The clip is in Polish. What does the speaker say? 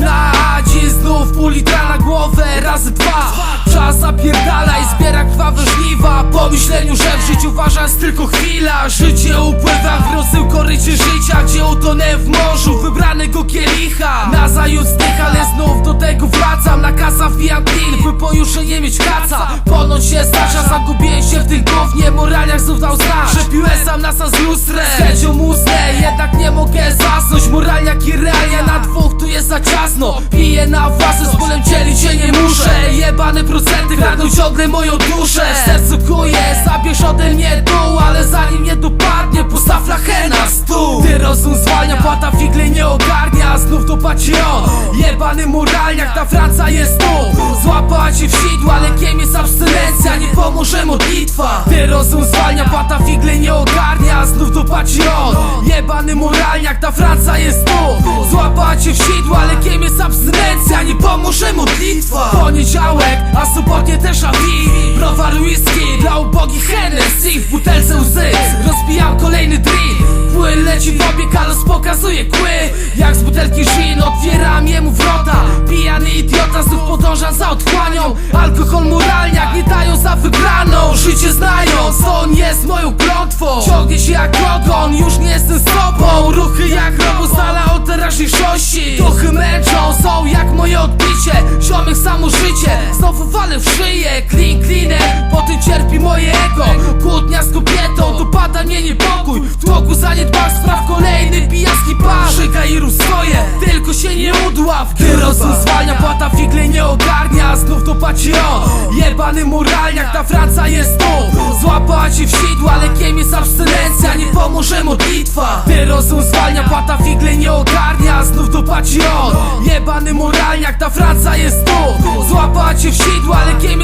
Na A Dziś znów pół litra na głowę razy dwa. Czas zapierdala i zbiera krwawe żniwa. Po myśleniu, że w życiu ważna jest tylko chwila. Życie upływa w rozsył korycie życia Gdzie utonę w morzu wybranego kielicha. Nazajutrz zdych, ale znów do tego wracam. Na kasa wbijam pil, by pojutrze nie mieć kaca. Ponoć się zdarza, zagubiłem się w tym gównie. Moraliach znów dał znak, że piłem sam nasa z lustrem. Z chęcią jednak nie mogę zasnąć. Moralniak i realia na dwóch, jest za ciasno. Piję na własne, z bólem dzielić się nie muszę. Jebane procenty kradną ciągle moją duszę. W sercu kuje, zabierz ode mnie dół Ale zanim nie dopadnie, postaw lachę na stół. Ty rozum zwalnia, płata figle nie ogarnia Znów dopadnie on, jebany moralniak Ta Franca jest tu, złapała cię w sidła Lekiem jest abstynencja, nie pomoże modlitwa. Ty rozum zwalnia, płata figle nie ogarnia Znów dopadnie on, moralniak Ta Franca jest tu, złapała cię w sidła Lekiem jest abstynencja, nie pomoże modlitwa Poniedziałek, a sobotnie też awi Browar whisky, dla ubogich Hennessy. W butelce łzy, rozbijam kolejny drink Płyn leci w obieg, pokazuje kły. Jak z butelki gin, otwieram jemu wrota. Pijany idiota, znów podążam za otchłanią Alkohol moralniak, nie dają za wygraną Życie znając, on jest moją klątwą Ciągnie się jak ogon, już nie jestem sobą Ruchy jak robo z dala od teraźniejszości. Duchy męczą, są jak moje odbicie. Ziomek samo życie, znowu walę w szyję. Clean, cleaner, po tym cierpi moje ego. Kłótnia z kobietą, dopada mnie niepokój. W tłoku zaniedbach spraw kolejny pijacki par Szyga i rób swoje, tylko się nie udław. Gdy rozum zwalnia, płata figle nie ogarnia. Znów dopadzi on, jebany moralniak Ta Franca jest tu, złapała cię w sidła Lekiem jest abstynencja, nie pomoże modlitwa. Gdy rozum zwalnia, płata figle nie ogarnia Znów dopadzi on, jebany moralniak Ta Franca jest tu, złapała cię w sidła Lekiem